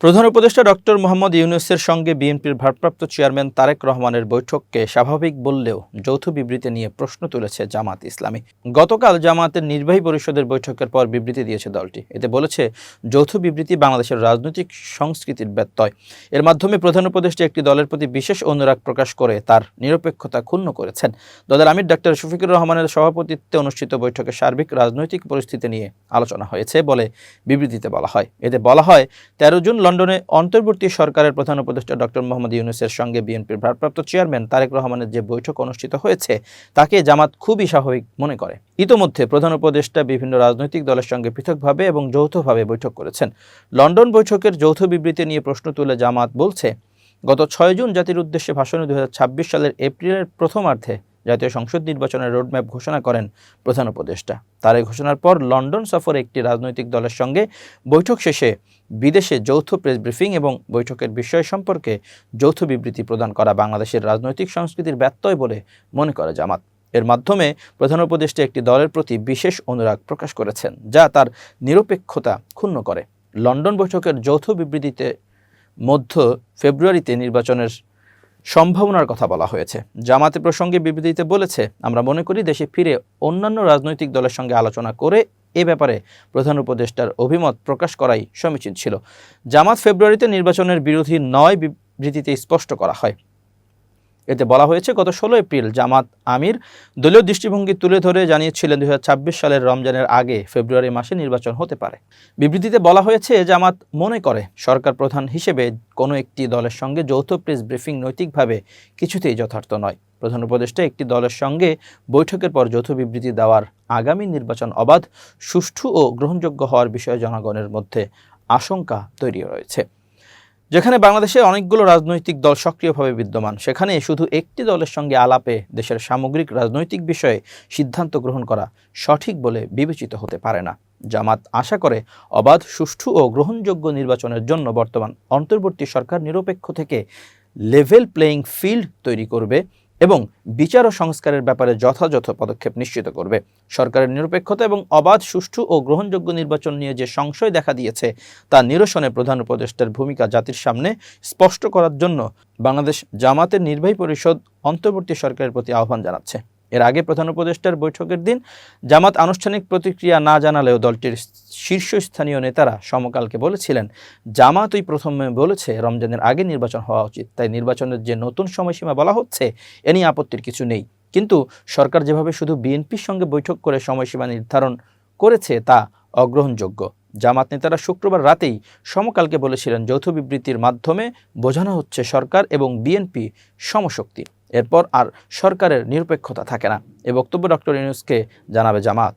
প্রধান উপদেষ্টা ডক্টর মোহাম্মদ ইউনুসের সঙ্গে বিএনপির ভারপ্রাপ্ত চেয়ারম্যান তারেক রহমানের বৈঠককে স্বাভাবিক বললেও যৌথ বিবৃতি নিয়ে প্রশ্ন তুলেছে জামাত ইসলামী। গতকাল জামাতের নির্বাহী পরিষদের বৈঠকের পর বিবৃতি দিয়েছে দলটি। এতে বলেছে, যৌথ বিবৃতি বাংলাদেশের রাজনৈতিক সংস্কৃতির ব্যত্যয়। এর মাধ্যমে প্রধান উপদেষ্টা একটি দলের প্রতি বিশেষ অনুরাগ প্রকাশ করে তার নিরপেক্ষতা ক্ষুণ্ণ করেছেন। দলের আমির ডাক্তার শফিকুর রহমানের সভাপতিত্বে অনুষ্ঠিত বৈঠকে সার্বিক রাজনৈতিক পরিস্থিতি নিয়ে আলোচনা হয়েছে বলে বিবৃতিতে বলা হয়। এতে বলা হয়, তেরো জুন লন্ডনে অন্তর্বর্তী সরকারের প্রধান উপদেষ্টা ডক্টর মোহাম্মদ ইউনুসের সঙ্গে বিএনপির ভারপ্রাপ্ত চেয়ারম্যান তারেক রহমানের যে বৈঠক অনুষ্ঠিত হয়েছে, তাকে জামাত খুবই স্বাভাবিক মনে করে। ইতোমধ্যে প্রধান উপদেষ্টা বিভিন্ন রাজনৈতিক দলের সঙ্গে পৃথকভাবে এবং যৌথভাবে বৈঠক করেছেন। লন্ডন বৈঠকের যৌথ বিবৃতি নিয়ে প্রশ্ন তুলে জামাত বলছে, গত ছয় জুন জাতির উদ্দেশ্যে ভাষণে দুই হাজার ছাব্বিশ সালের এপ্রিলের প্রথমার্ধে জাতীয় সংসদ নির্বাচনের রোডম্যাপ ঘোষণা করেন প্রধান উপদেষ্টা। তার এই ঘোষণার পর লন্ডন সফরে একটি রাজনৈতিক দলের সঙ্গে বৈঠক শেষে বিদেশে যৌথ প্রেস ব্রিফিং এবং বৈঠকের বিষয় সম্পর্কে যৌথ বিবৃতি প্রদান করা বাংলাদেশের রাজনৈতিক সংস্কৃতির ব্যত্যয় বলে মনে করে জামাত। এর মাধ্যমে প্রধান উপদেষ্টা একটি দলের প্রতি বিশেষ অনুরাগ প্রকাশ করেছেন, যা তার নিরপেক্ষতা ক্ষুণ্ণ করে। লন্ডন বৈঠকের যৌথ বিবৃতিতে মধ্য ফেব্রুয়ারিতে নির্বাচনের সম্ভাবনার কথা বলা হয়েছে। জামাতে প্রসঙ্গে বিবৃতিতে বলেছে, আমরা মনে করি দেশে ফিরে অন্যান্য রাজনৈতিক দলের সঙ্গে আলোচনা করে এ ব্যাপারে প্রধান উপদেষ্টার অভিমত প্রকাশ করাই সমীচীন ছিল। জামাত ফেব্রুয়ারিতে নির্বাচনের বিরোধী নয় বিবৃতিতে স্পষ্ট করা হয়। এতে বলা হয়েছে, গত ষোলো এপ্রিল জামাত আমির দলীয় দৃষ্টিভঙ্গি তুলে ধরে জানিয়েছিলেন দুই হাজার ছাব্বিশ সালের রমজানের আগে ফেব্রুয়ারি মাসে নির্বাচন হতে পারে। বিবৃতিতে বলা হয়েছে জামাত মনে করে সরকার প্রধান হিসেবে কোনো একটি দলের সঙ্গে যৌথ প্রেস ব্রিফিং নৈতিকভাবে কিছুতেই যথার্থ নয়। প্রধান উপদেষ্টা একটি দলের সঙ্গে বৈঠকের পর যৌথ বিবৃতি দেওয়ার আগামী নির্বাচন অবাধ, সুষ্ঠু ও গ্রহণযোগ্য হওয়ার বিষয়ে জনগণের মধ্যে আশঙ্কা তৈরি রয়েছে। যেখানে বাংলাদেশে অনেকগুলো রাজনৈতিক দল সক্রিয়ভাবে বিদ্যমান, সেখানে শুধু একটি দলের সঙ্গে আলাপে দেশের সামগ্রিক রাজনৈতিক বিষয়ে সিদ্ধান্ত গ্রহণ করা সঠিক বলে বিবেচিত হতে পারে না। জামাত আশা করে অবাধ, সুষ্ঠু ও গ্রহণযোগ্য নির্বাচনের জন্য বর্তমান অন্তর্বর্তী সরকার নিরপেক্ষ থেকে লেভেল প্লেয়িং ফিল্ড তৈরি করবে। এবং বিচার ও সংস্কারের ব্যাপারে যথাযথ পদক্ষেপ নিশ্চিত করবে। সরকারের নিরপেক্ষতা এবং অবাধ, সুষ্ঠু ও গ্রহণযোগ্য নির্বাচন নিয়ে যে সংশয় দেখা দিয়েছে, তা নিরসনে প্রধান উপদেষ্টার ভূমিকা জাতির সামনে স্পষ্ট করার জন্য বাংলাদেশ জামাতের নির্বাহী পরিষদ অন্তর্বর্তী সরকারের প্রতি আহ্বান জানাচ্ছে। এর আগে প্রধান উপদেষ্টার বৈঠকের দিন জামাত আনুষ্ঠানিক প্রতিক্রিয়া না জানালেও দলটির শীর্ষস্থানীয় নেতারা সমকালকে বলেছিলেন, জামাতই প্রথমে বলেছে রমজানের আগে নির্বাচন হওয়া উচিত, তাই নির্বাচনের যে নতুন সময়সীমা বলা হচ্ছে, এ নিয়ে আপত্তির কিছু নেই। কিন্তু সরকার যেভাবে শুধু বিএনপির সঙ্গে বৈঠক করে সময়সীমা নির্ধারণ করেছে, তা অগ্রহণযোগ্য। জামাত নেতারা শুক্রবার রাতেই সমকালকে বলেছিলেন, যৌথ বিবৃতির মাধ্যমে বোঝানো হচ্ছে সরকার এবং বিএনপি সমশক্তি। এরপর আর সরকারের নিরপেক্ষতা থাকে না। এ বক্তব্য ডক্টর ইউনুসকে জানাবে জামাত।